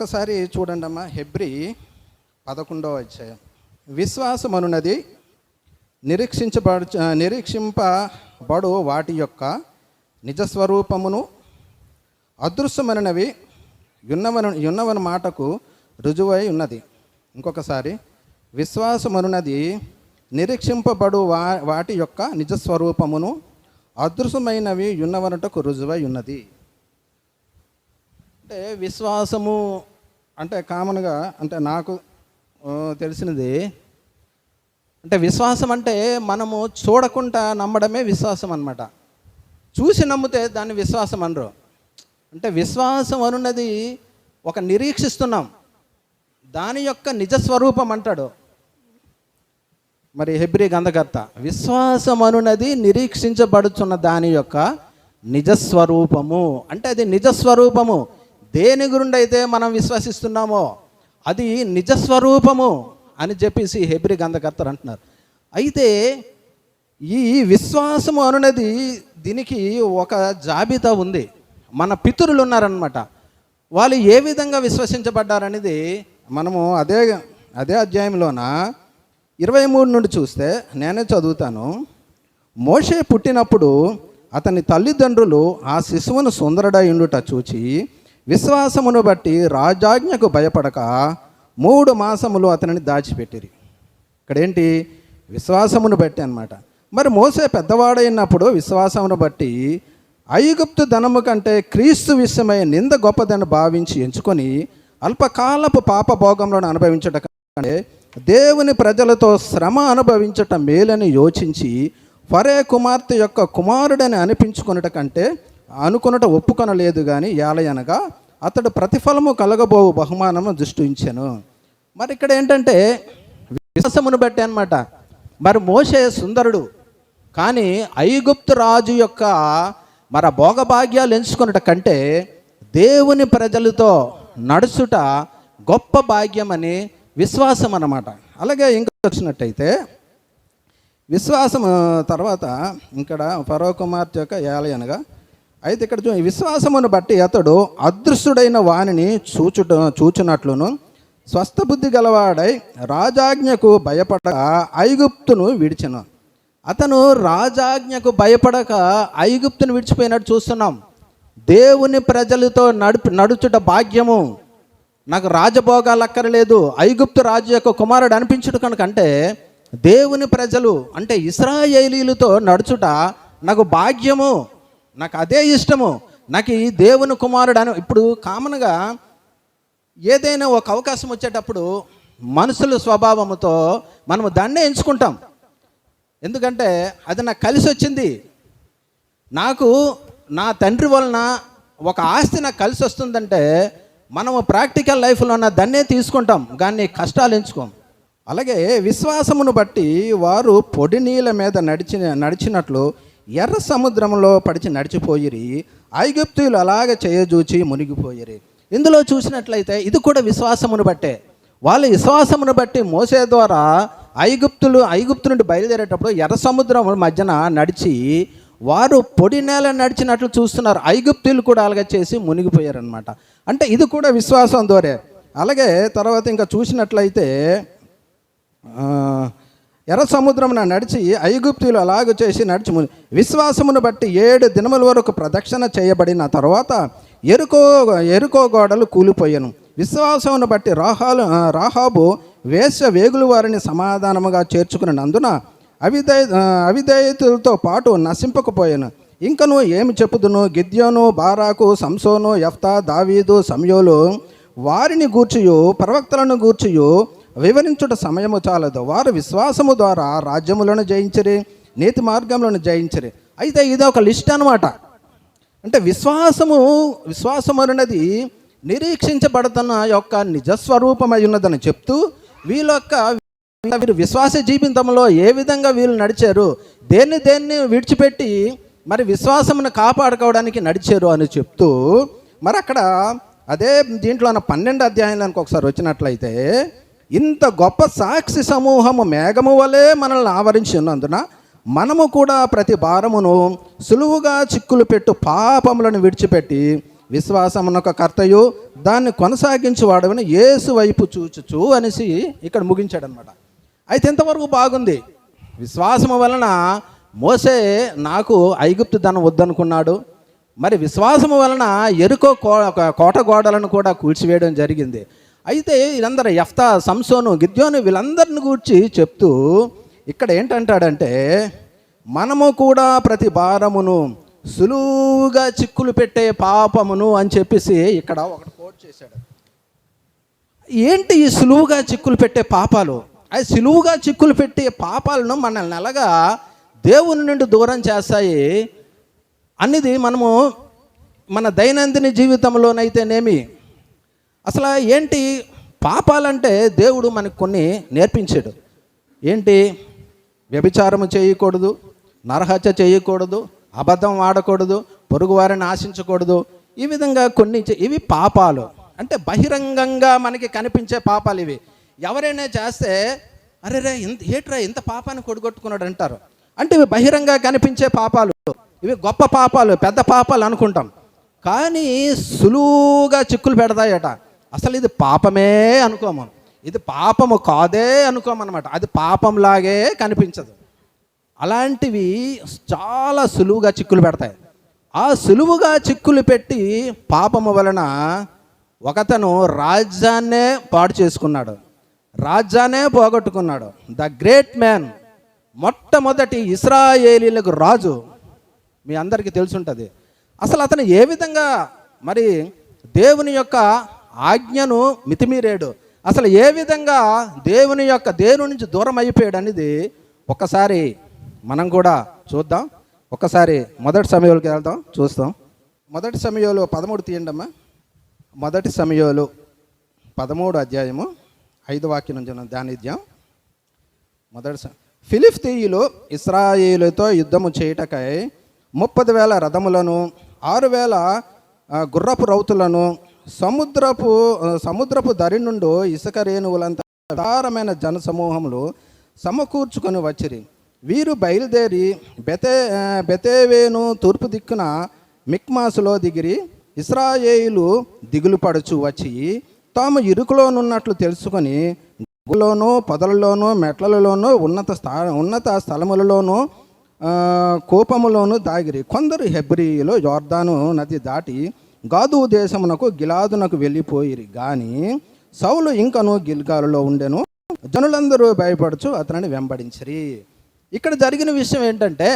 ఒక్కసారి చూడండి అమ్మా హెబ్రి పదకొండవ అధ్యాయం. విశ్వాసం అనున్నది నిరీక్షించబడు నిరీక్షింపబడు వాటి యొక్క నిజస్వరూపమును అదృశ్యమైనవి యున్నవను యున్నవన మాటకు రుజువై ఉన్నది. ఇంకొకసారి విశ్వాసమనున్నది నిరీక్షింపబడు వా వాటి యొక్క నిజస్వరూపమును అదృశ్యమైనవి యున్నవనటకు రుజువై ఉన్నది. అంటే విశ్వాసము అంటే కామన్గా అంటే నాకు తెలిసినది అంటే విశ్వాసం అంటే మనము చూడకుండా నమ్మడమే విశ్వాసం అన్నమాట. చూసి నమ్మితే దాన్ని విశ్వాసం అనరు. అంటే విశ్వాసం అనున్నది ఒక నిరీక్షిస్తున్నాం. దాని యొక్క నిజ స్వరూపం అంటాడు. మరి హెబ్రి గంధకర్త విశ్వాసం అనున్నది నిరీక్షించబడుచున్న దాని యొక్క నిజస్వరూపము అంటే అది నిజస్వరూపము దేని గురించి అయితే మనం విశ్వసిస్తున్నామో అది నిజస్వరూపము అని చెప్పేసి హెబ్రి గంధకర్తలు అంటున్నారు. అయితే ఈ విశ్వాసము అనున్నది దీనికి ఒక జాబితా ఉంది. మన పితరులు ఉన్నారనమాట వాళ్ళు ఏ విధంగా విశ్వసించబడ్డారనేది మనము అదే అదే అధ్యాయంలోన ఇరవై మూడు నుండి చూస్తే నేనే చదువుతాను. మోషే పుట్టినప్పుడు అతని తల్లిదండ్రులు ఆ శిశువును సుందరుడై ఉండుట చూచి విశ్వాసమును బట్టి రాజాజ్ఞకు భయపడక మూడు మాసములు అతనిని దాచిపెట్టిరి. ఇక్కడ ఏంటి విశ్వాసమును బట్టి అనమాట మరి మోసే పెద్దవాడైనప్పుడు విశ్వాసమును బట్టి ఐగుప్తు ధనము కంటే క్రీస్తు విషయమై నింద గొప్పదని భావించి ఎంచుకొని అల్పకాలపు పాప భోగంలో అనుభవించట కంటే దేవుని ప్రజలతో శ్రమ అనుభవించటం మేలని యోచించి ఫరే కుమార్తె యొక్క కుమారుడని అనిపించుకున్నట కంటే అనుకున్నట ఒప్పుకొనలేదు కానీ ఏలయనగా అతడు ప్రతిఫలము కలగబో బహుమానము దృష్టించాను. మరి ఇక్కడ ఏంటంటే విశ్వాసమును బట్టి అనమాట మరి మోసే సుందరుడు కానీ ఐగుప్తు రాజు యొక్క మన భోగభాగ్యాలు ఎంచుకున్నట కంటే దేవుని ప్రజలతో నడుచుట గొప్ప భాగ్యం అని విశ్వాసం అన్నమాట. అలాగే ఇంకా వచ్చినట్టయితే విశ్వాసం తర్వాత ఇక్కడ ఫరో యొక్క ఏలయనగా అయితే ఇక్కడ చూ విశ్వాసమును బట్టి అతడు అదృశ్యుడైన వాణిని చూచుట చూచునట్లును స్వస్థబుద్ధి గలవాడై రాజాజ్ఞకు భయపడక ఐగుప్తును విడిచిన. అతను రాజాజ్ఞకు భయపడక ఐగుప్తును విడిచిపోయినట్టు చూస్తున్నాం. దేవుని ప్రజలతో నడుపు నడుచుట భాగ్యము. నాకు రాజభోగాలు అక్కర్లేదు. ఐగుప్తు రాజు యొక్క కుమారుడు అనిపించుట కనుకంటే దేవుని ప్రజలు అంటే ఇస్రాయేలీలతో నడుచుట నాకు భాగ్యము. నాకు అదే ఇష్టము. నాకు ఈ దేవుని కుమారుడు అని ఇప్పుడు కామన్గా ఏదైనా ఒక అవకాశం వచ్చేటప్పుడు మనుషుల స్వభావముతో మనము దాన్నే ఎంచుకుంటాం. ఎందుకంటే అది నాకు కలిసి వచ్చింది. నాకు నా తండ్రి వలన ఒక ఆస్తి నాకు కలిసి వస్తుందంటే మనము ప్రాక్టికల్ లైఫ్లో ఉన్న దాన్నే తీసుకుంటాం. కానీ కష్టాలు ఎంచుకోం. అలాగే విశ్వాసమును బట్టి వారు పొడి నీళ్ళ మీద నడిచిన నడిచినట్లు ఎర్ర సముద్రంలో పడిచి నడిచిపోయిరి ఐగుప్తులు అలాగ చేయజూచి మునిగిపోయిరి. ఇందులో చూసినట్లయితే ఇది కూడా విశ్వాసమును బట్టే. వాళ్ళ విశ్వాసమును బట్టి మోసే ద్వారా ఐగుప్తులు ఐగుప్తు నుండి బయలుదేరేటప్పుడు ఎర్ర సముద్రం మధ్యన నడిచి వారు పొడి నేల నడిచినట్లు చూస్తున్నారు. ఐగుప్తులు కూడా అలాగే చేసి మునిగిపోయారనమాట అంటే ఇది కూడా విశ్వాసం దోరే. అలాగే తర్వాత ఇంకా చూసినట్లయితే ఎర్ర సముద్రమున నడిచి ఐగుప్తులు అలాగ చేసి నడిచి విశ్వాసమును బట్టి ఏడు దినముల వరకు ప్రదక్షిణ చేయబడిన తర్వాత ఎరుకో ఎరుకో గోడలు కూలిపోయాను. విశ్వాసమును బట్టి రాహాలు రాహాబు వేష వేగులు వారిని సమాధానముగా చేర్చుకున్నందున అవిధేయ ఆ, అవిధేయతలతో పాటు నశింపకపోయాను. ఇంకను ఏమి చెప్పుదును? గిద్యోను బారాకు సంసోను యఫ్తా దావీదు సంయోలు వారిని గూర్చియు ప్రవక్తలను గూర్చియు వివరించుట సమయము చాలదు. వారు విశ్వాసము ద్వారా రాజ్యములను జయించరి నీతి మార్గములను జయించరి. అయితే ఇది ఒక లిస్ట్ అనమాట అంటే విశ్వాసము విశ్వాసము అన్నది నిరీక్షించబడుతున్న యొక్క నిజస్వరూపమై ఉన్నదని చెప్తూ వీళ్ళ యొక్క వీరు విశ్వాస జీవితంలో ఏ విధంగా వీళ్ళు నడిచారు దేన్ని దేన్ని విడిచిపెట్టి మరి విశ్వాసమును కాపాడుకోవడానికి నడిచారు అని చెప్తూ మరి అక్కడ అదే దీంట్లో ఉన్న పన్నెండు అధ్యాయానికి ఒకసారి వచ్చినట్లయితే ఇంత గొప్ప సాక్షి సమూహము మేఘము వలె మనల్ని ఆవరించి ఉన్నందున మనము కూడా ప్రతి భారమును సులువుగా చిక్కులు పెట్టు పాపములను విడిచిపెట్టి విశ్వాసమునొక కర్తయు దాన్ని కొనసాగించేవాడమని యేసు వైపు చూచుచు అనేసి ఇక్కడ ముగించాడనమాట అయితే ఇంతవరకు బాగుంది? విశ్వాసము వలన మోసే నాకు ఐగుప్తు ధనం వద్దనుకున్నాడు. మరి విశ్వాసము వలన ఎరుకో కో కోట గోడలను కూడా కూల్చివేయడం జరిగింది. అయితే వీళ్ళందరూ ఎఫ్తా సంసోను గిద్యోను వీళ్ళందరిని గూర్చి చెప్తూ ఇక్కడ ఏంటంటాడంటే మనము కూడా ప్రతి భారమును సులువుగా చిక్కులు పెట్టే పాపమును అని చెప్పేసి ఇక్కడ ఒకటి కోట్ చేశాడు. ఏంటి ఈ సులువుగా చిక్కులు పెట్టే పాపాలు? అది సులువుగా చిక్కులు పెట్టే పాపాలను మనల్ని ఎలాగా దేవుని నుండి దూరం చేస్తాయి? అనేది మనము మన దైనందిన జీవితంలోనైతేనేమి అసలు ఏంటి పాపాలంటే దేవుడు మనకు కొన్ని నేర్పించాడు. ఏంటి? వ్యభిచారము చేయకూడదు నరహత్య చేయకూడదు అబద్ధం ఆడకూడదు పొరుగు వారిని ఆశించకూడదు. ఈ విధంగా కొన్ని ఇవి పాపాలు. అంటే బహిరంగంగా మనకి కనిపించే పాపాలు ఇవి. ఎవరైనా చేస్తే అరే రే ఇంత ఏట్రా ఇంత పాపాన్ని కొడుగొట్టుకున్నాడు అంటారు. అంటే ఇవి బహిరంగ కనిపించే పాపాలు. ఇవి గొప్ప పాపాలు పెద్ద పాపాలు అనుకుంటాం. కానీ సులువుగా చిక్కులు పెడతాయట. అసలు ఇది పాపమే అనుకోమం. ఇది పాపము కాదే అనుకోమన్నమాట అది పాపంలాగే కనిపించదు. అలాంటివి చాలా సులువుగా చిక్కులు పెడతాయి. ఆ సులువుగా చిక్కులు పెట్టి పాపము వలన ఒకతను రాజ్యాన్నే పాడు చేసుకున్నాడు. రాజ్యాన్నే పోగొట్టుకున్నాడు. ద గ్రేట్ మ్యాన్ మొట్టమొదటి ఇస్రాయేలీలకు రాజు. మీ అందరికీ తెలుసుంటుంది. అసలు అతను ఏ విధంగా మరి దేవుని యొక్క ఆజ్ఞను మితిమీరాడు. అసలు ఏ విధంగా దేవుని యొక్క దేవుని నుంచి దూరం అయిపోయాడు అనేది ఒకసారి మనం కూడా చూద్దాం. ఒకసారి మొదటి సమయంలోకి వెళ్దాం చూస్తాం. మొదటి సమయంలో పదమూడు తీయండమ్మా మొదటి సమయంలో పదమూడు అధ్యాయము ఐదు వాక్యం నుంచి ఉన్న మొదటి ఫిలిప్ ఫిలిస్తీయులు ఇస్రాయేలుతో యుద్ధము చేయుటకై ముప్పది వేల రథములను ఆరు వేల గుర్రపు రౌతులను సముద్రపు సముద్రపు దరి నుండి ఇసుక రేణువులంత విస్తారమైన జనసమూహములు సమకూర్చుకొని వచ్చిరి. వీరు బయలుదేరి బెతే బెతేవేను తూర్పు దిక్కున మిక్మాసులో దిగిరి. ఇస్రాయేలు దిగులు పడుచు వచ్చి తాము ఇరుకులోనున్నట్లు తెలుసుకొని గులోనూ పొదలలోనూ మెట్లలోనూ ఉన్నత స్థా ఉన్నత స్థలములలోనూ కూపములోనూ దాగిరి. కొందరు హెబ్రియులు జోర్దాను నది దాటి గాదు దేశమునకు గిలాదునకు వెళ్ళిపోయిరి. కానీ సౌలు ఇంకను గిల్గాలులో ఉండెను. జనులందరూ భయపడుచు అతనిని వెంబడించిరి. ఇక్కడ జరిగిన విషయం ఏంటంటే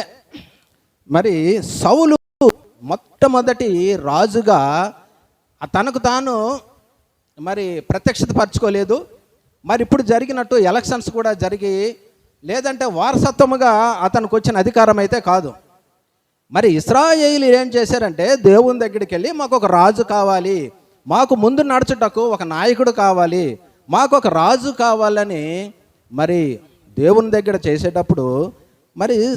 మరి సౌలు మొట్టమొదటి రాజుగా తనకు తాను మరి ప్రత్యక్షత పరచుకోలేదు. మరి ఇప్పుడు జరిగినట్టు ఎలక్షన్స్ కూడా జరిగి లేదంటే వారసత్వముగా అతనికి వచ్చిన అధికారం అయితే కాదు. మరి ఇస్రాయేలు ఏం చేశారంటే దేవుని దగ్గరికి వెళ్ళి మాకు ఒక రాజు కావాలి. మాకు ముందు నడుచుటకు ఒక నాయకుడు కావాలి. మాకు ఒక రాజు కావాలని మరి దేవుని దగ్గర చేసేటప్పుడు మరి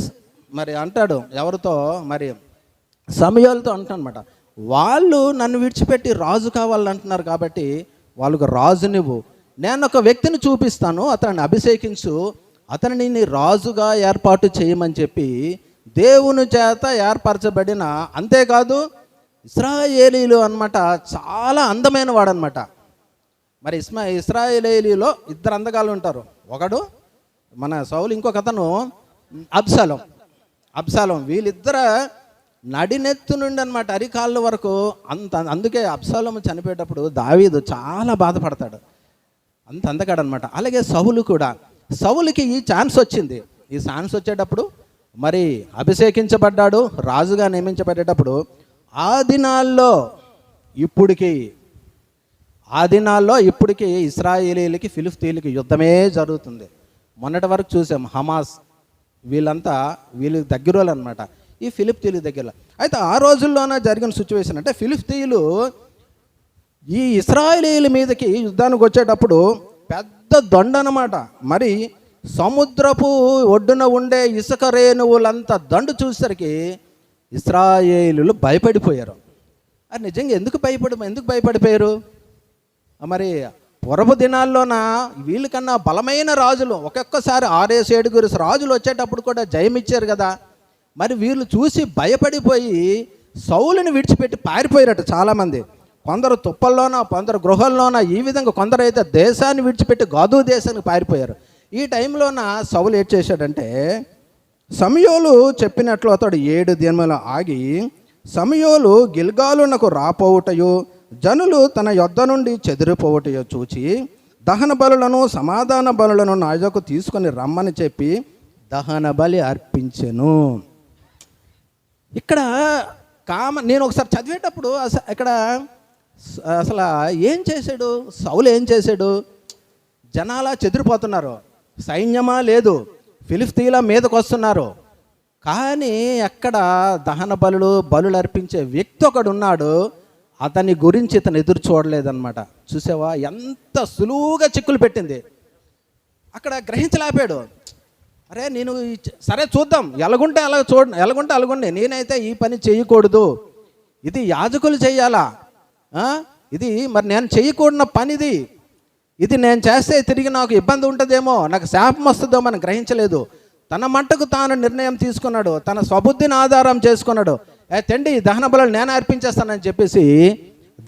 మరి అంటాడు ఎవరితో? మరి సమయాలతో అంటానమాట వాళ్ళు నన్ను విడిచిపెట్టి రాజు కావాలంటున్నారు కాబట్టి వాళ్ళకు రాజు నువ్వు నేను ఒక వ్యక్తిని చూపిస్తాను అతన్ని అభిషేకించు. అతనిని రాజుగా ఏర్పాటు చేయమని చెప్పి దేవుని చేత ఏర్పరచబడిన అంతేకాదు ఇస్రాయేలీలు అన్నమాట చాలా అందమైన వాడనమాట మరి ఇస్మా ఇస్రాయేలీలో ఇద్దరు అందగాళ్ళు ఉంటారు. ఒకడు మన సౌలు ఇంకొక అతను అబ్సలం అబ్సలం వీళ్ళిద్దర నడినెత్తు నుండి అనమాట అరికాళ్ళ వరకు అంత అందుకే అబ్సలం చనిపోయేటప్పుడు దావీదు చాలా బాధపడతాడు. అంత అందగాడనమాట అలాగే సౌలు కూడా. సౌలుకి ఈ ఛాన్స్ వచ్చింది. ఈ ఛాన్స్ వచ్చేటప్పుడు మరి అభిషేకించబడ్డాడు రాజుగా నియమించబడేటప్పుడు ఆ దినాల్లో ఇప్పుడికి ఆ దినాల్లో ఇప్పటికీ ఇస్రాయేలీలకి ఫిలిస్తీన్లకి యుద్ధమే జరుగుతుంది. మొన్నటి వరకు చూసాం హమాస్ వీళ్ళంతా వీళ్ళు దగ్గర అనమాట ఈ ఫిలిస్తీన్ల దగ్గర. అయితే ఆ రోజుల్లోనే జరిగిన సిచ్యువేషన్ అంటే ఫిలిప్తీయులు ఈ ఇస్రాయేలీల మీదకి యుద్ధానికి వచ్చేటప్పుడు పెద్ద దొండ అనమాట మరి సముద్రపు ఒడ్డున ఉండే ఇసుక రేణువులంత దండు చూసేసరికి ఇస్రాయేలీలు భయపడిపోయారు. అది నిజంగా ఎందుకు భయపడి ఎందుకు భయపడిపోయారు? మరి పొరపు దినాల్లోన వీళ్ళకన్నా బలమైన రాజులు ఒక్కొక్కసారి ఆరేసి ఏడుగురు రాజులు వచ్చేటప్పుడు కూడా జయమిచ్చారు కదా. మరి వీళ్ళు చూసి భయపడిపోయి సౌలుని విడిచిపెట్టి పారిపోయారట చాలామంది. కొందరు తుప్పల్లోన కొందరు గృహల్లోన ఈ విధంగా కొందరైతే దేశాన్ని విడిచిపెట్టి గాదు దేశానికి పారిపోయారు. ఈ టైంలోన సౌలు ఏం చేశాడంటే సమయోలు చెప్పినట్లు అతడు ఏడు దినములు ఆగి సమయోలు గిల్గాలునకు రాపోవుటయు జనులు తన యొద్ద నుండి చెదిరిపోవుటయో చూచి దహన బలులను సమాధాన బలులను నాయకు తీసుకొని రమ్మని చెప్పి దహన బలి అర్పించెను. ఇక్కడ కామ నేను ఒకసారి చదివేటప్పుడు అసలు ఇక్కడ అసలు ఏం చేశాడు? సౌలు ఏం చేశాడు? జనాలా చెదిరిపోతున్నారు. సైన్యమా లేదు. ఫిలిస్తీన్ల మీదకు వస్తున్నారు కానీ ఎక్కడ దహన బలులు బలులు అర్పించే వ్యక్తి ఒకడు ఉన్నాడు అతని గురించి ఇతను ఎదురు చూడలేదన్నమాట. చూసావా? ఎంత సులువుగా చిక్కులు పెట్టింది. అక్కడ గ్రహించలేపాడు అరే నేను సరే చూద్దాం. ఎలాగుంటే అలా చూడ ఎలాగుంటే అలాగుండే. నేనైతే ఈ పని చేయకూడదు. ఇది యాజకులు చేయాలా? ఇది మరి నేను చేయకూడన పనిది. ఇది నేను చేస్తే తిరిగి నాకు ఇబ్బంది ఉంటుందేమో నాకు శాపం వస్తుందేమో అని గ్రహించలేదు. తన మట్టుకు తాను నిర్ణయం తీసుకున్నాడు తన స్వబుద్ధిని ఆధారం చేసుకున్నాడు. ఏ తండి ఈ దహన బలు నేను అర్పించేస్తానని చెప్పేసి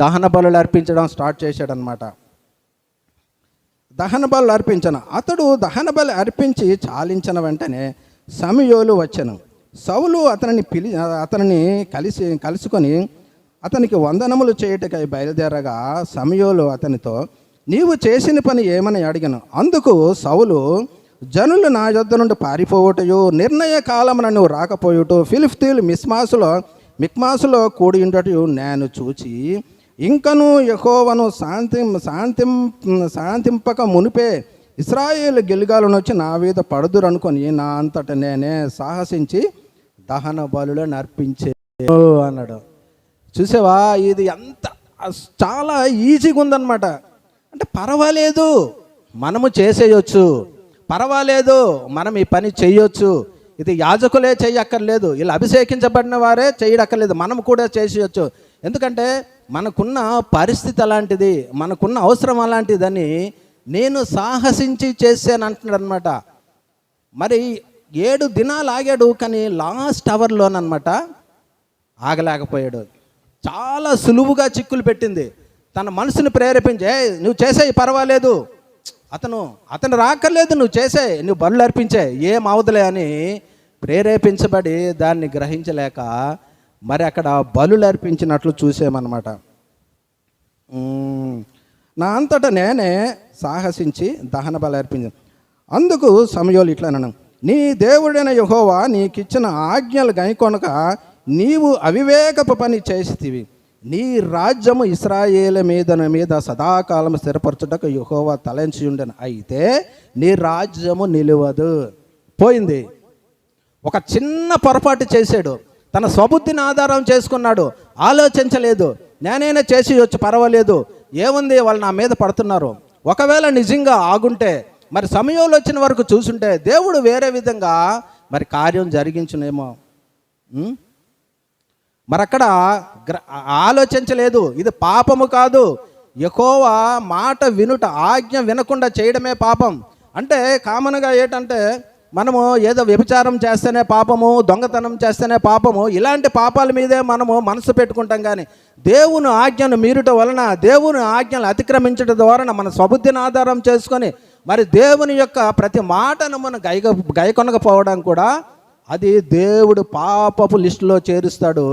దహన బలు అర్పించడం స్టార్ట్ చేశాడనమాట దహన బలు అర్పించను. అతడు దహన బలు అర్పించి చాలించిన వెంటనే సమయోలు వచ్చాను. సౌలు అతనిని పిలి అతనిని కలిసి కలుసుకొని అతనికి వందనములు చేయటకై బయలుదేరగా సమయోలు అతనితో నీవు చేసిన పని ఏమని అడిగాను? అందుకు సౌలు జనులు నా యొద్ద నుండి పారిపోవుటయు నిర్ణయ కాలమున నువ్వు రాకపోయుట ఫిలిఫ్తీలు మిస్మాసులో మిక్మాసులో కూడి ఉండటయు నేను చూచి ఇంకను యహోవను శాంతి శాంతి శాంతింపక మునిపే ఇస్రాయేల్ గిల్గాలను వచ్చి నా మీద పడుదురనుకొని నా అంతట నేనే సాహసించి దహన బలులో నర్పించే అన్నాడు. చూసావా? ఇది ఎంత చాలా ఈజీగా ఉందన్నమాట అంటే పర్వాలేదు మనము చేసేయొచ్చు. పర్వాలేదు మనం ఈ పని చేయొచ్చు ఇది యాజకులే చేయక్కర్లేదు ఇలా అభిషేకించబడిన వారే చేయడక్కర్లేదు మనం కూడా చేసేయచ్చు. ఎందుకంటే మనకున్న పరిస్థితి అలాంటిది మనకున్న అవసరం అలాంటిదని నేను సాహసించి చేశాను అంటున్నాడు అనమాట మరి ఏడు దినాలు ఆగాడు కానీ లాస్ట్ అవర్లోనమాట ఆగలేకపోయాడు. చాలా సులువుగా చిక్కులు పెట్టింది. తన మనసుని ప్రేరేపించే నువ్వు చేసేయి పర్వాలేదు. అతను అతను రాకర్లేదు నువ్వు చేసే నువ్వు బరులు అర్పించే ఏం అవదులే అని ప్రేరేపించబడి దాన్ని గ్రహించలేక మరి అక్కడ బలులు అర్పించినట్లు చూసామన్నమాట. నా అంతట నేనే సాహసించి దహన బలి అర్పించాను. అందుకు సమయోలు ఇట్లా అన్నాను నీ దేవుడైన యహోవా నీకిచ్చిన ఆజ్ఞలు గైకొనక నీవు అవివేకపు పని చేసితివి. నీ రాజ్యము ఇస్రాయేల మీద మీద సదాకాలం స్థిరపరచుటకు యహోవా తలంచి ఉండను అయితే నీ రాజ్యము నిలవదు. పోయింది. ఒక చిన్న పొరపాటు చేశాడు. తన స్వబుద్ధిని ఆధారం చేసుకున్నాడు. ఆలోచించలేదు. నేనైనా చేసి వచ్చి పర్వాలేదు. ఏముంది? వాళ్ళు నా మీద పడుతున్నారు. ఒకవేళ నిజంగా ఆగుంటే మరి సమయంలో వచ్చిన వరకు చూసుంటే దేవుడు వేరే విధంగా మరి కార్యం జరిగించునేమో. మరక్కడ మరి అక్కడ గ్ర- ఆలోచించలేదు. ఇది పాపము కాదు. ఎక్కువ మాట వినుట ఆజ్ఞ వినకుండా చేయడమే పాపం. అంటే కామన్గా ఏంటంటే మనము ఏదో వ్యభిచారం చేస్తేనే పాపము దొంగతనం చేస్తేనే పాపము ఇలాంటి పాపాల మీదే మనము మనసు పెట్టుకుంటాం కానీ దేవుని ఆజ్ఞను మీరుట వలన దేవుని ఆజ్ఞలు అతిక్రమించడం ద్వారా మన స్వబుద్ధిని ఆధారం చేసుకొని మరి దేవుని యొక్క ప్రతి మాటను మనం గైక గైకొనకపోవడం కూడా అది దేవుడు పాపపు లిస్టులో చేరుస్తాడు.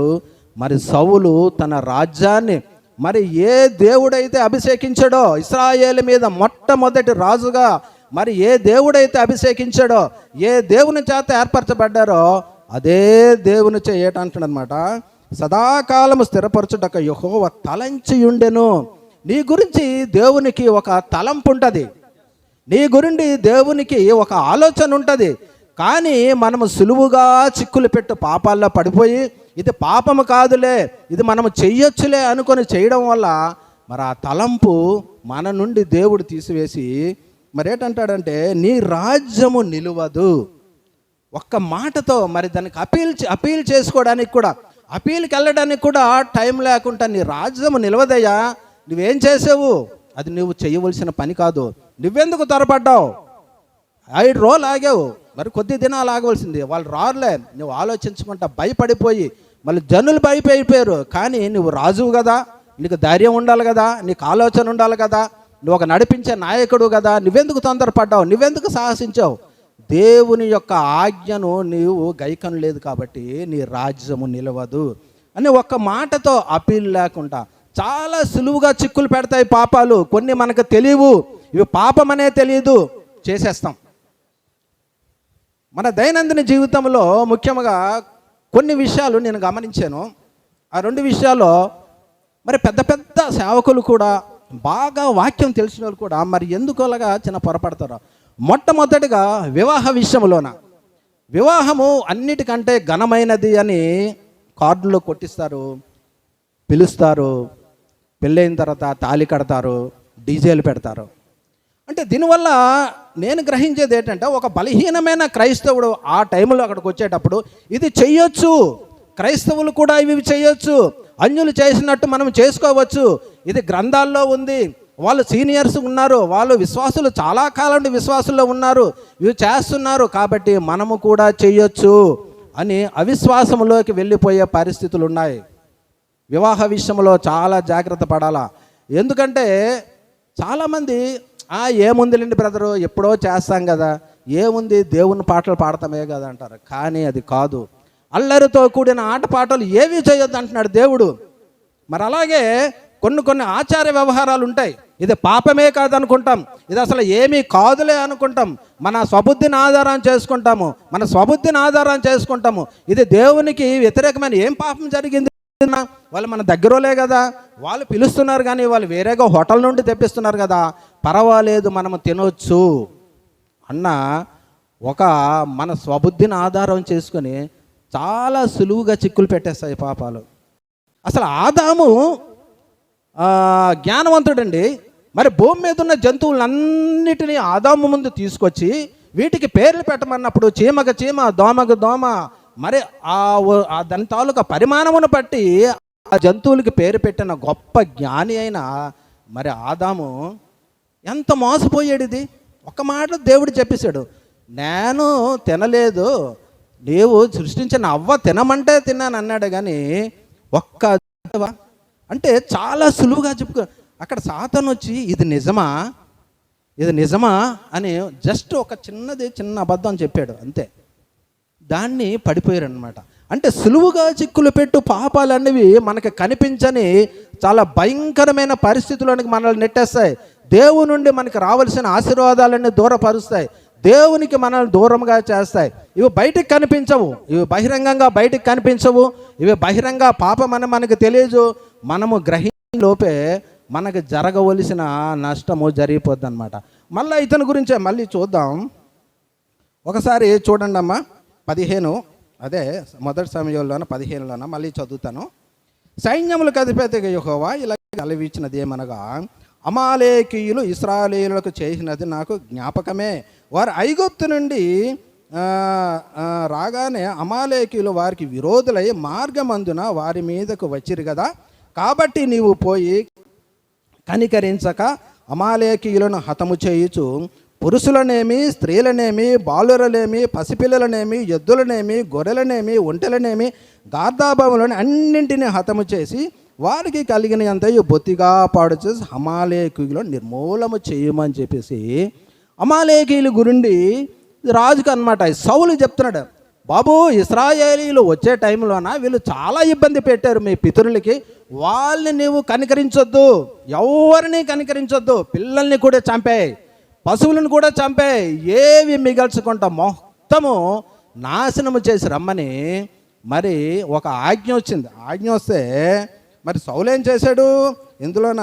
మరి సవులు తన రాజ్యాన్ని మరి ఏ దేవుడైతే అభిషేకించాడో ఇస్రాయేల్ మీద మొట్టమొదటి రాజుగా మరి ఏ దేవుడైతే అభిషేకించాడో ఏ దేవుని చేత ఏర్పరచబడ్డారో అదే దేవుని చేయటంటాడనమాట సదాకాలము స్థిరపరచుటక యహోవ తలంచి ఉండెను నీ గురించి దేవునికి ఒక తలంపు ఉంటుంది నీ గురించి దేవునికి ఒక ఆలోచన ఉంటుంది కానీ మనము సులువుగా చిక్కులు పెట్టు పాపాల్లో పడిపోయి ఇది పాపము కాదులే ఇది మనము చెయ్యొచ్చులే అనుకొని చేయడం వల్ల మరి ఆ తలంపు మన నుండి దేవుడు తీసివేసి మరి ఏంటంటాడంటే నీ రాజ్యము నిలువదు. ఒక్క మాటతో మరి దానికి అపీల్ అపీల్ చేసుకోవడానికి కూడా అపీల్కి వెళ్ళడానికి కూడా టైం లేకుండా నీ రాజ్యము నిలవదయ్యా. నువ్వేం చేసావు? అది నువ్వు చేయవలసిన పని కాదు. నువ్వెందుకు త్వరపడ్డావు? ఐదు రోజులు ఆగావు. మరి కొద్ది దినాలు ఆగవలసింది. వాళ్ళు రారులే. నువ్వు ఆలోచించుకుంటా భయపడిపోయి మళ్ళీ జనులు భయపడిపోయారు. కానీ నువ్వు రాజువు కదా నీకు ధైర్యం ఉండాలి కదా నీకు ఆలోచన ఉండాలి కదా నువ్వు ఒక నడిపించే నాయకుడు కదా నువ్వెందుకు తొందరపడ్డావు నువ్వెందుకు సాహసించావు? దేవుని యొక్క ఆజ్ఞను నీవు గైకం లేదు కాబట్టి నీ రాజ్యము నిలవదు అని ఒక్క మాటతో అపీల్ లేకుండా చాలా సులువుగా చిక్కులు పెడతాయి పాపాలు. కొన్ని మనకు తెలియవు. ఇవి పాపమనే తెలియదు. చేసేస్తాం. మన దైనందిన జీవితంలో ముఖ్యంగా కొన్ని విషయాలు నేను గమనించాను. ఆ రెండు విషయాల్లో మరి పెద్ద పెద్ద సేవకులు కూడా బాగా వాక్యం తెలిసిన వాళ్ళు కూడా మరి ఎందుకు అలాగా చిన్న పొరపడతారో. మొట్టమొదటిగా వివాహ విషయంలోన. వివాహము అన్నిటికంటే ఘనమైనది అని కార్డులో కొట్టిస్తారు పిలుస్తారు పెళ్ళైన తర్వాత తాళి కడతారు డీజేలు పెడతారు. అంటే దీనివల్ల నేను గ్రహించేది ఏంటంటే ఒక బలహీనమైన క్రైస్తవుడు ఆ టైంలో అక్కడికి వచ్చేటప్పుడు ఇది చెయ్యొచ్చు క్రైస్తవులు కూడా ఇవి చేయొచ్చు అన్యులు చేసినట్టు మనం చేసుకోవచ్చు ఇది గ్రంథాల్లో ఉంది వాళ్ళు సీనియర్స్ ఉన్నారు వాళ్ళు విశ్వాసులు చాలా కాలం నుండి విశ్వాసుల్లో ఉన్నారు ఇవి చేస్తున్నారు కాబట్టి మనము కూడా చేయొచ్చు అని అవిశ్వాసంలోకి వెళ్ళిపోయే పరిస్థితులు ఉన్నాయి వివాహ విషయంలో చాలా జాగ్రత్త పడాలా. ఎందుకంటే చాలామంది ఏముందిలేండి బ్రదరు? ఎప్పుడో చేస్తాం కదా. ఏముంది? దేవుని పాటలు పాడతామే కదా అంటారు. కానీ అది కాదు. అల్లరితో కూడిన ఆటపాటలు ఏవి చేయొద్దు అంటున్నాడు దేవుడు. మరి అలాగే కొన్ని కొన్ని ఆచార వ్యవహారాలు ఉంటాయి. ఇది పాపమే కాదు అనుకుంటాం ఇది అసలు ఏమీ కాదులే అనుకుంటాం. మన స్వబుద్ధిని ఆధారం చేసుకుంటాము. మన స్వబుద్ధిని ఆధారం చేసుకుంటాము. ఇది దేవునికి వ్యతిరేకమైన ఏం పాపం జరిగింది? వాళ్ళు మన దగ్గరలే కదా. వాళ్ళు పిలుస్తున్నారు కానీ వాళ్ళు వేరేగా హోటల్ నుండి తెప్పిస్తున్నారు కదా. పర్వాలేదు మనం తినొచ్చు. అన్న ఒక మన స్వబుద్ధిని ఆధారం చేసుకొని చాలా సులువుగా చిక్కులు పెట్టేస్తాయి పాపాలు. అసలు ఆదాము జ్ఞానవంతుడండి. మరి భూమి మీద ఉన్న జంతువులన్నిటినీ ఆదాము ముందు తీసుకొచ్చి వీటికి పేర్లు పెట్టమన్నప్పుడు చీమక చీమ దోమకు దోమ మరి ఆ దాని తాలూకా పరిమాణమును బట్టి ఆ జంతువులకి పేరు పెట్టిన గొప్ప జ్ఞాని అయిన మరి ఆదాము ఎంత మోసపోయాడు ఇది? ఒక మాట దేవుడు చెప్పేశాడు నేను తినలేదు నీవు సృష్టించిన అవ్వ తినమంటే తిన్నాను అన్నాడు. కానీ ఒక్క అంటే చాలా సులువుగా చెప్పుకో అక్కడ సాతను వచ్చి ఇది నిజమా? ఇది నిజమా? అని జస్ట్ ఒక చిన్నది చిన్న అబద్ధం చెప్పాడు అంతే. దాన్ని పడిపోయారు అనమాట అంటే సులువుగా చిక్కులు పెట్టు పాపాలన్నవి మనకు కనిపించని చాలా భయంకరమైన పరిస్థితుల్లోనికి మనల్ని నెట్టేస్తాయి. దేవుని నుండి మనకి రావాల్సిన ఆశీర్వాదాలన్నీ దూరపరుస్తాయి. దేవునికి మనల్ని దూరంగా చేస్తాయి. ఇవి బయటకు కనిపించవు. ఇవి బహిరంగంగా బయటికి కనిపించవు. ఇవి బహిరంగ పాపం అని మనకు తెలియదు. మనము గ్రహించే లోపే మనకు జరగవలసిన నష్టము జరిగిపోద్ది అనమాట మళ్ళీ ఇతని గురించే మళ్ళీ చూద్దాం. ఒకసారి చూడండి అమ్మా పదిహేను అదే మొదటి సమయంలోన పదిహేనులోన మళ్ళీ చదువుతాను. సైన్యములకు అధిపతిగా యుహోవా ఇలా అలవిచ్చినది ఏమనగా అమాలేకీయులు ఇస్రాయేలీయులకు చేసినది నాకు జ్ఞాపకమే. వారు ఐగుప్తు నుండి రాగానే అమాలేకీయులు వారికి విరోధులై మార్గమందున వారి మీదకు వచ్చిరు కదా కాబట్టి నీవు పోయి కనికరించక అమాలేకీయులను హతము చేయుచు పురుషులనేమి స్త్రీలనేమి బాలురనేమి పసిపిల్లలనేమి ఎద్దులనేమి గొర్రెలనేమి ఒంటెలనేమి గార్దాభములని అన్నింటినీ హతము చేసి వారికి కలిగిన అంతయు బొత్తిగా పాడు చేసి అమాలేకీయులు నిర్మూలము చేయమని చెప్పేసి అమాలేకీయుల గురుండి రాజుకు అనమాట సౌలు చెప్తున్నాడు. బాబు ఇస్రాయేలీలు వచ్చే టైంలోన వీళ్ళు చాలా ఇబ్బంది పెట్టారు మీ పితరులకి. వాళ్ళని నీవు కనికరించొద్దు. ఎవరిని కనికరించొద్దు? పిల్లల్ని కూడా చంపేయి. పశువులను కూడా చంపే ఏవి మిగల్చుకుంటా మొత్తము నాశనము చేసి రమ్మని మరి ఒక ఆజ్ఞ వచ్చింది. ఆజ్ఞ వస్తే మరి సౌలు ఏం చేశాడు? ఇందులోన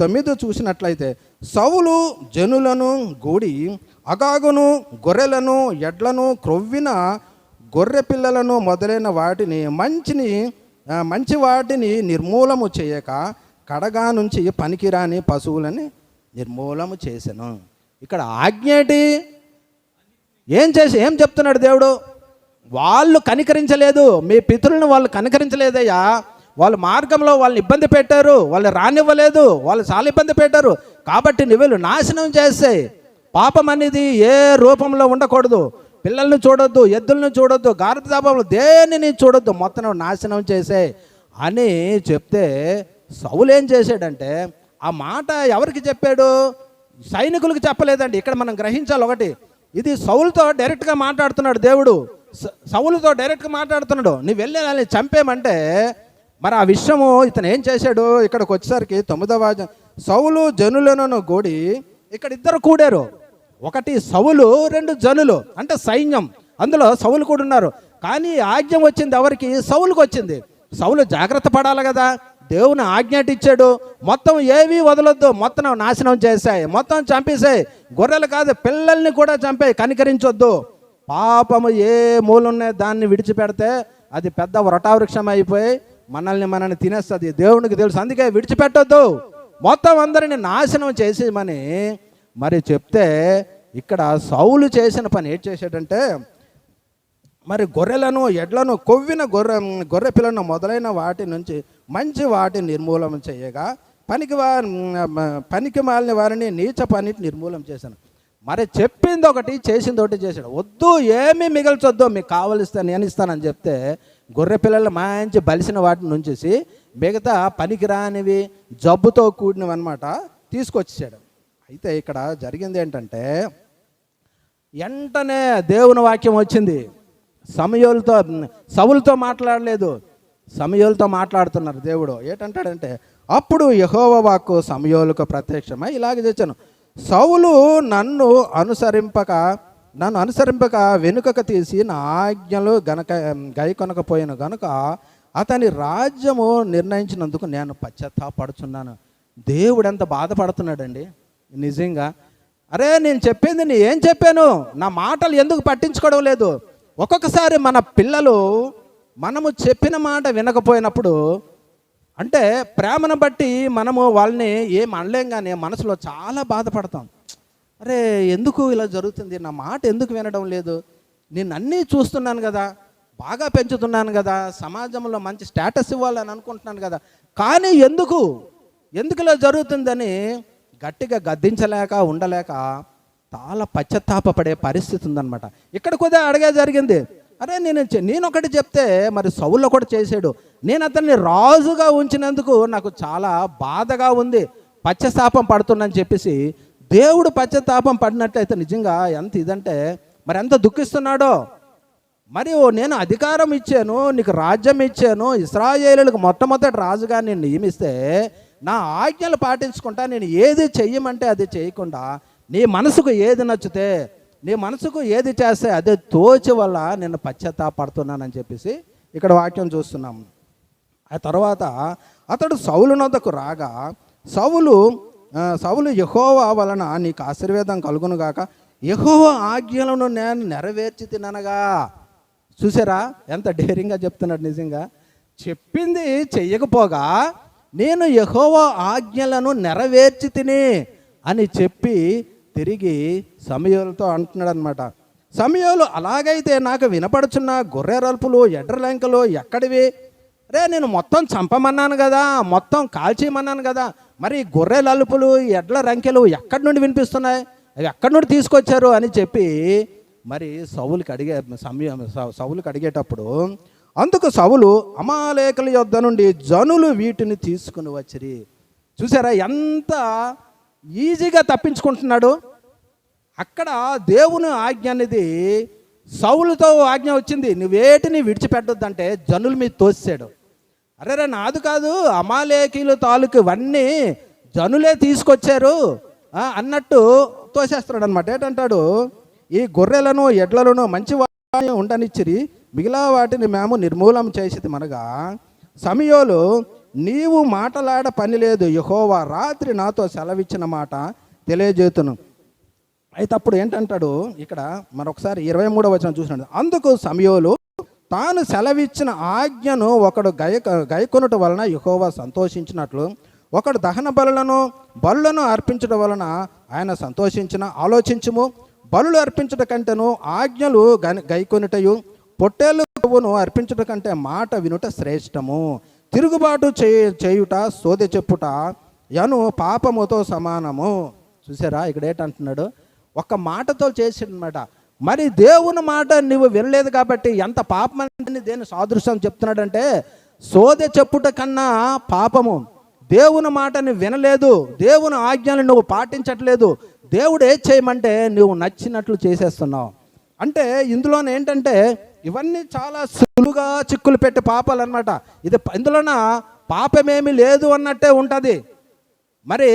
తొమ్మిది చూసినట్లయితే సౌలు జనులను గూడి అగాగును గొర్రెలను ఎడ్లను క్రొవ్విన గొర్రె పిల్లలను మొదలైన వాటిని మంచిని మంచి వాటిని నిర్మూలము చేయక కడగా నుంచి పనికిరాని పశువులని నిర్మూలము చేశాను ఇక్కడ ఆజ్ఞ ఏంటి? ఏం చేసి ఏం చెప్తున్నాడు దేవుడు? వాళ్ళు కనికరించలేదు. మీ పితరులను వాళ్ళు కనికరించలేదయ్యా. వాళ్ళ మార్గంలో వాళ్ళని ఇబ్బంది పెట్టారు. వాళ్ళు రానివ్వలేదు. వాళ్ళు చాలా ఇబ్బంది పెట్టారు. కాబట్టి నువ్వు నాశనం చేస్తే పాపం అనేది ఏ రూపంలో ఉండకూడదు. పిల్లల్ని చూడొద్దు ఎద్దులను చూడొద్దు గార్భదాపములు దేనిని చూడొద్దు. మొత్తం నాశనం చేసే అని చెప్తే సౌలు ఏం చేశాడంటే ఆ మాట ఎవరికి చెప్పాడు? సైనికులకు చెప్పలేదండి. ఇక్కడ మనం గ్రహించాలి ఒకటి. ఇది సౌలుతో డైరెక్ట్గా మాట్లాడుతున్నాడు దేవుడు. స- సౌలుతో డైరెక్ట్గా మాట్లాడుతున్నాడు. నువ్వు వెళ్ళే వాళ్ళని చంపేమంటే మరి ఆ విషయము ఇతను ఏం చేశాడు? ఇక్కడికి వచ్చేసరికి తొమ్మిదవ సౌలు జనులను గూడి ఇక్కడ ఇద్దరు కూడారు. ఒకటి సౌలు రెండు జనులు అంటే సైన్యం. అందులో సౌలు కూడా ఉన్నారు. కానీ ఆజ్ఞం వచ్చింది ఎవరికి? సౌలుకు వచ్చింది. సౌలు జాగ్రత్త పడాలి కదా. దేవుని ఆజ్ఞాటిచ్చాడు. మొత్తం ఏవి వదలొద్దు. మొత్తం నాశనం చేశాయి మొత్తం చంపేసాయి. గొర్రెలు కాదు పిల్లల్ని కూడా చంపాయి. కనికరించొద్దు. పాపము ఏ మూలున్నాయి దాన్ని విడిచిపెడితే అది పెద్ద వృటావృక్షం అయిపోయి మనల్ని మనల్ని తినేస్తుంది. దేవునికి తెలుసు. అందుకే విడిచిపెట్టొద్దు. మొత్తం అందరిని నాశనం చేసేయమని మరి చెప్తే ఇక్కడ సౌలు చేసిన పని ఏం చేశాడంటే మరి గొర్రెలను ఎడ్లను కొవ్విన గొర్రె గొర్రె పిల్లను మొదలైన వాటి నుంచి మంచి వాటిని నిర్మూలన చేయగా పనికి వా పనికి మాలిన వారిని నీచ పనికి నిర్మూలన చేశాను. మరి చెప్పింది ఒకటి చేసింది ఒకటి చేశాడు. వద్దు ఏమీ మిగల్చొద్దు మీకు కావలిస్తే నేను ఇస్తానని చెప్తే గొర్రె పిల్లలు మంచి బలిసిన వాటిని ఉంచేసి మిగతా పనికి రానివి జబ్బుతో కూడినవి అనమాట తీసుకొచ్చాడు అయితే ఇక్కడ జరిగింది ఏంటంటే వెంటనే దేవుని వాక్యం వచ్చింది. సమయోలతో సవులతో మాట్లాడలేదు. సమయోలతో మాట్లాడుతున్నారు దేవుడు. ఏటంటాడంటే అప్పుడు యహోవ వాక్కు సమయోలకు ప్రత్యక్షమై ఇలాగ తెచ్చాను సౌలు నన్ను అనుసరింపక నన్ను అనుసరింపక వెనుకకు తీసి నా ఆజ్ఞలు గనక గైకొనకపోయాను గనుక అతని రాజ్యము నిర్ణయించినందుకు నేను పశ్చాత్తాపడుచున్నాను. దేవుడు ఎంత బాధపడుతున్నాడండి. నిజంగా అరే నేను చెప్పింది నీ ఏం చెప్పాను? నా మాటలు ఎందుకు పట్టించుకోవడం లేదు? ఒక్కొక్కసారి మన పిల్లలు మనము చెప్పిన మాట వినకపోయినప్పుడు అంటే ప్రేమను బట్టి మనము వాళ్ళని ఏం అనలేం కానీ మనసులో చాలా బాధపడతాం. అరే ఎందుకు ఇలా జరుగుతుంది? నా మాట ఎందుకు వినడం లేదు? నేను అన్నీ చూస్తున్నాను కదా బాగా పెంచుతున్నాను కదా సమాజంలో మంచి స్టేటస్ ఇవ్వాలని అనుకుంటున్నాను కదా కానీ ఎందుకు? ఎందుకు ఇలా జరుగుతుందని గట్టిగా గద్దించలేక ఉండలేక చాలా పశ్చాత్తాపపడే పరిస్థితి ఉందన్నమాట. ఇక్కడ కూడా అడగే జరిగింది. అరే నేను చె- నేను ఒకటి చెప్తే మరి సౌల్లో కూడా చేసాడు నేను అతన్ని రాజుగా ఉంచినందుకు నాకు చాలా బాధగా ఉంది. పశ్చాత్తాపం పడుతుందని చెప్పేసి దేవుడు పచ్చతాపం పడినట్లయితే నిజంగా ఎంత ఇదంటే మరి ఎంత దుఃఖిస్తున్నాడో. మరి నేను అధికారం ఇచ్చాను నీకు రాజ్యం ఇచ్చాను ఇస్రాయేలులకు మొట్టమొదటి రాజుగా నేను నియమిస్తే నా ఆజ్ఞలు పాటించుకుంటా నేను ఏది చెయ్యమంటే అది చేయకుండా నీ మనసుకు ఏది నచ్చితే నీ మనసుకు ఏది చేస్తే అదే తోచి వల్ల నేను పశ్చాత్తాపడుతున్నానని చెప్పేసి ఇక్కడ వాక్యం చూస్తున్నాము ఆ తర్వాత అతడు సౌలు నొద్దకు రాగా సౌలు సవులు సౌలు యహోవా వలన నీకు ఆశీర్వేదం కలుగును గాక. యహోవా ఆజ్ఞలను నేను నెరవేర్చి తిననగా చూసారా? ఎంత డేరింగ్గా చెప్తున్నాడు నిజంగా. చెప్పింది చెయ్యకపోగా నేను యహోవా ఆజ్ఞలను నెరవేర్చి తిని అని చెప్పి తిరిగి సమయంతో అంటున్నాడు అనమాట సమయంలో అలాగైతే నాకు వినపడుచున్న గొర్రెరల్పులు ఎడ్రలంకలు ఎక్కడివి? రే నేను మొత్తం చంపమన్నాను కదా మొత్తం కాల్చేయమన్నాను కదా మరి గొర్రెల అలుపులు ఎడ్ల రంకెలు ఎక్కడి నుండి వినిపిస్తున్నాయి? అవి ఎక్కడి నుండి తీసుకొచ్చారు అని చెప్పి మరి సవులకి అడిగే సమయం సౌ- అడిగేటప్పుడు అందుకు సవులు అమాలేకుల యొద్ద నుండి జనులు వీటిని తీసుకుని వచ్చిరి. చూసారా ఎంత ఈజీగా తప్పించుకుంటున్నాడు? అక్కడ దేవుని ఆజ్ఞ అనేది సౌలుతో ఆజ్ఞ వచ్చింది. నువ్వేటిని విడిచిపెట్టొద్దంటే జనుల మీద తోసాడు అరే రే నాదు కాదు. అమాలేకీలు తాలూకు ఇవన్నీ జనులే తీసుకొచ్చారు. అన్నట్టు తోసేస్తున్నాడు అనమాట ఏంటంటాడు? ఈ గొర్రెలను ఎడ్లను మంచి వాటిని ఉండనిచ్చిరి. మిగిలిన వాటిని మేము నిర్మూలం చేసేది మనగా. సమయోలు నీవు మాటలాడ పని లేదు. యహోవా రాత్రి నాతో సెలవిచ్చిన మాట తెలియజేతును. అయితే అప్పుడు ఏంటంటాడు? ఇక్కడ మరొకసారి ఇరవై మూడవ వచనం చూసినాడు అందుకు సమయోలు తాను సెలవిచ్చిన ఆజ్ఞను ఒకడు గయ గైకొనుట వలన యహోవా సంతోషించినట్లు ఒకడు దహన బలులను బలులను అర్పించడం వలన ఆయన సంతోషించిన ఆలోచించము. బలులు అర్పించట కంటేను ఆజ్ఞలు గైకొనుటయు పొట్టేలు కొవ్వును అర్పించుట కంటే మాట వినుట శ్రేష్టము. తిరుగుబాటు చేయ చేయుట సోది చెప్పుట యను పాపముతో సమానము. చూసారా? ఇక్కడ ఏంటంటున్నాడు? ఒక్క మాటతో చేసాడనమాట మరి దేవుని మాట నువ్వు వినలేదు కాబట్టి ఎంత పాపమని దేని సాదృశ్యం చెప్తున్నాడంటే సోదె చెప్పుట కన్నా పాపము. దేవుని మాటని వినలేదు దేవుని ఆజ్ఞలు నువ్వు పాటించట్లేదు దేవుడు ఏం చేయమంటే నువ్వు నచ్చినట్లు చేసేస్తున్నావు. అంటే ఇందులోనే ఏంటంటే ఇవన్నీ చాలా సులువుగా చిక్కులు పెట్టి పాపాలు అనమాట ఇది ఇందులోన పాపమేమీ లేదు అన్నట్టే ఉంటుంది. మరి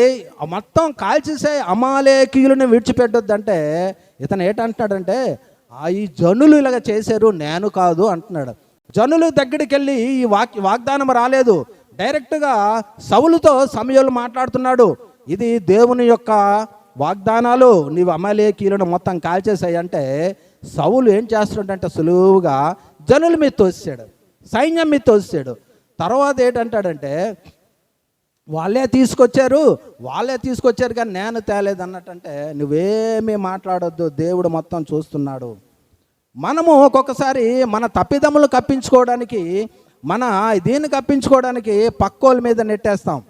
మొత్తం కాల్చేసే అమాలేకీయులను విడిచిపెట్టొద్దంటే ఇతను ఏటంటాడంటే ఆ ఈ జనులు ఇలాగ చేశారు నేను కాదు అంటున్నాడు. జనులు దగ్గరికి వెళ్ళి ఈ వాక్ వాగ్దానం రాలేదు. డైరెక్ట్గా సవులుతో సమయంలో మాట్లాడుతున్నాడు. ఇది దేవుని యొక్క వాగ్దానాలు నీవు అమలేకీయులను మొత్తం కాల్చేసాయి అంటే సవులు ఏం చేస్తుంటే సులువుగా జనుల మీద తోసాడు సైన్యం మీద తోసాడు తర్వాత ఏంటంటాడంటే వాళ్ళే తీసుకొచ్చారు వాళ్ళే తీసుకొచ్చారు కానీ నేను తేలేదు అన్నట్టంటే నువ్వేమీ మాట్లాడొద్దు దేవుడు మొత్తం చూస్తున్నాడు. మనము ఒక్కొక్కసారి మన తప్పిదములు కప్పించుకోవడానికి మన దీన్ని కప్పించుకోవడానికి పక్కోళ్ళ మీద నెట్టేస్తాం.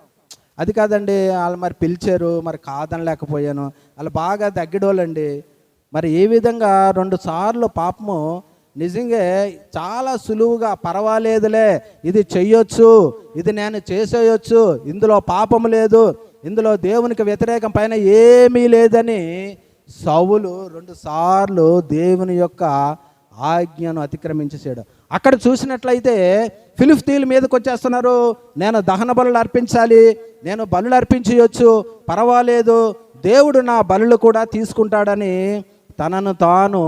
అది కాదండి వాళ్ళు మరి పిలిచారు మరి కాదనలేకపోయాను వాళ్ళు బాగా తగ్గిడోళ్ళండి మరి ఏ విధంగా రెండు సార్లు పాపము నిజంగా చాలా సులువుగా పర్వాలేదులే ఇది చెయ్యొచ్చు ఇది నేను చేసేయొచ్చు ఇందులో పాపం లేదు ఇందులో దేవునికి వ్యతిరేకం పైన ఏమీ లేదని సవులు రెండు సార్లు దేవుని యొక్క ఆజ్ఞను అతిక్రమించేసాడు అక్కడ చూసినట్లయితే ఫిలిస్తీన్ల మీదకి వచ్చేస్తున్నారు నేను దహన బలులు అర్పించాలి నేను బలులు అర్పించవచ్చు పర్వాలేదు దేవుడు నా బలులు కూడా తీసుకుంటాడని తనను తాను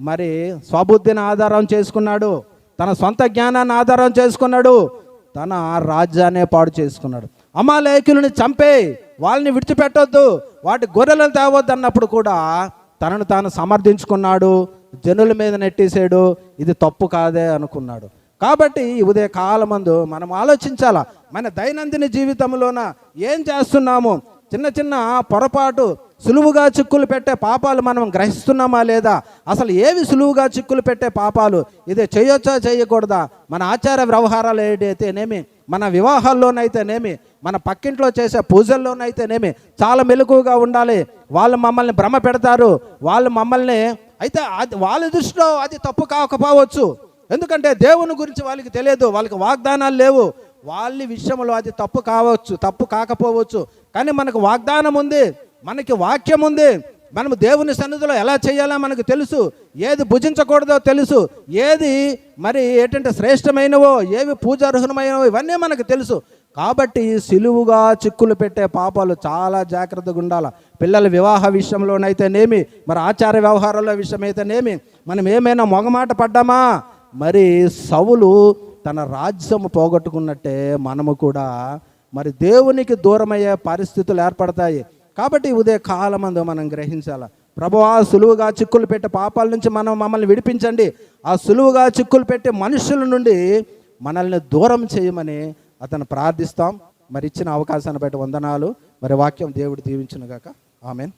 మరి స్వబుద్ధిని ఆధారం చేసుకున్నాడు. తన సొంత జ్ఞానాన్ని ఆధారం చేసుకున్నాడు. తన రాజ్యాన్నే పాడు చేసుకున్నాడు. అమాలేకులను చంపే వాళ్ళని విడిచిపెట్టొద్దు. వాటి గొర్రెలను తేవద్దు అన్నప్పుడు కూడా తనను తాను సమర్థించుకున్నాడు. జనుల మీద నెట్టేసాడు ఇది తప్పు కాదే అనుకున్నాడు. కాబట్టి ఉదయ కాలమందు మనం ఆలోచించాలా మన దైనందిన జీవితంలోన ఏం చేస్తున్నాము? చిన్న చిన్న పొరపాటు సులువుగా చిక్కులు పెట్టే పాపాలు మనం గ్రహిస్తున్నామా లేదా? అసలు ఏవి సులువుగా చిక్కులు పెట్టే పాపాలు? ఇది చేయొచ్చా చేయకూడదా? మన ఆచార వ్యవహారాలు ఏదైతేనేమి మన వివాహాల్లోనైతేనేమి మన పక్కింట్లో చేసే పూజల్లోనైతేనేమి చాలా మెలకువగా ఉండాలి. వాళ్ళు మమ్మల్ని భ్రమ పెడతారు. వాళ్ళు మమ్మల్ని అయితే అది వాళ్ళ దృష్టిలో అది తప్పు కాకపోవచ్చు. ఎందుకంటే దేవుని గురించి వాళ్ళకి తెలియదు. వాళ్ళకి వాగ్దానాలు లేవు. వాళ్ళ విషయంలో అది తప్పు కావచ్చు తప్పు కాకపోవచ్చు. కానీ మనకు వాగ్దానం ఉంది. మనకి వాక్యం ఉంది. మనం దేవుని సన్నిధిలో ఎలా చేయాలో మనకు తెలుసు. ఏది భుజించకూడదో తెలుసు. ఏది మరి ఏంటంటే శ్రేష్టమైనవో ఏవి పూజార్హునమైనవో ఇవన్నీ మనకు తెలుసు. కాబట్టి సిలువుగా చిక్కులు పెట్టే పాపాలు చాలా జాగ్రత్తగా ఉండాలి. పిల్లల వివాహ విషయంలోనైతేనేమి మరి ఆచార వ్యవహారాల విషయమైతేనేమి మనం ఏమైనా మొగమాట పడ్డామా? మరి సవులు తన రాజ్యం పోగొట్టుకున్నట్టే మనము కూడా మరి దేవునికి దూరమయ్యే పరిస్థితులు ఏర్పడతాయి. కాబట్టి ఉదయ కాలమందు మనం గ్రహించాలి? ప్రభువా సులువుగా చిక్కులు పెట్టే పాపాల నుంచి మనం మమ్మల్ని విడిపించండి. ఆ సులువుగా చిక్కులు పెట్టే మనుషుల నుండి మనల్ని దూరం చేయమని అతను ప్రార్థిస్తాం. మరి ఇచ్చిన అవకాశాన్ని బట్టి వందనాలు. మరి వాక్యం దేవుడు దీవించునుగాక. ఆమెన్.